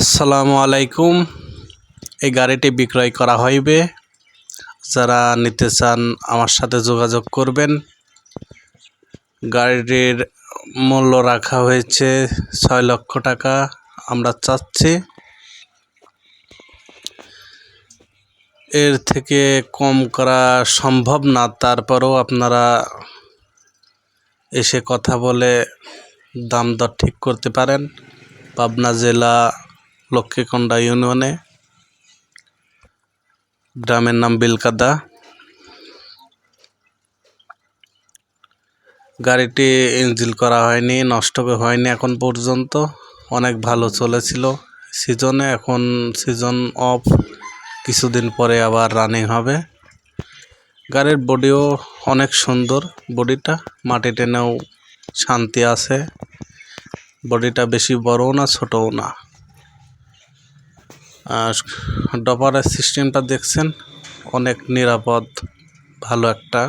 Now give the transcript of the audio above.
আসসালামু আলাইকুম। এই গাড়িটি বিক্রয় করা হইবে। যারা নিতে চান আমার সাথে যোগাযোগ করবেন। গাড়িটির মূল্য রাখা হয়েছে ছয় লক্ষ টাকা। আমরা চাচ্ছি। এর থেকে কম করা সম্ভব না। তারপরেও আপনারা এসে কথা বলে দাম দর ঠিক করতে পারেন। পাবনা জেলা লক্ষ্মীকন্ডা ইউনিয়নে। গ্রামের নাম বিলকাদা। গাড়িটি ইঞ্জিল করা হয়নি, নষ্ট হয়নি এখন পর্যন্ত। অনেক ভালো চলেছিল সিজনে, এখন সিজন অফ, কিছুদিন পরে আবার রানিং হবে। গাড়ির বডিও অনেক সুন্দর, বডিটা মাটি টেনেও শান্তি আছে। বডিটা বেশি বড়ও না, ছোটও না। আর ডপারের সিস্টেমটা দেখছেন অনেক নিরাপদ ভালো একটা।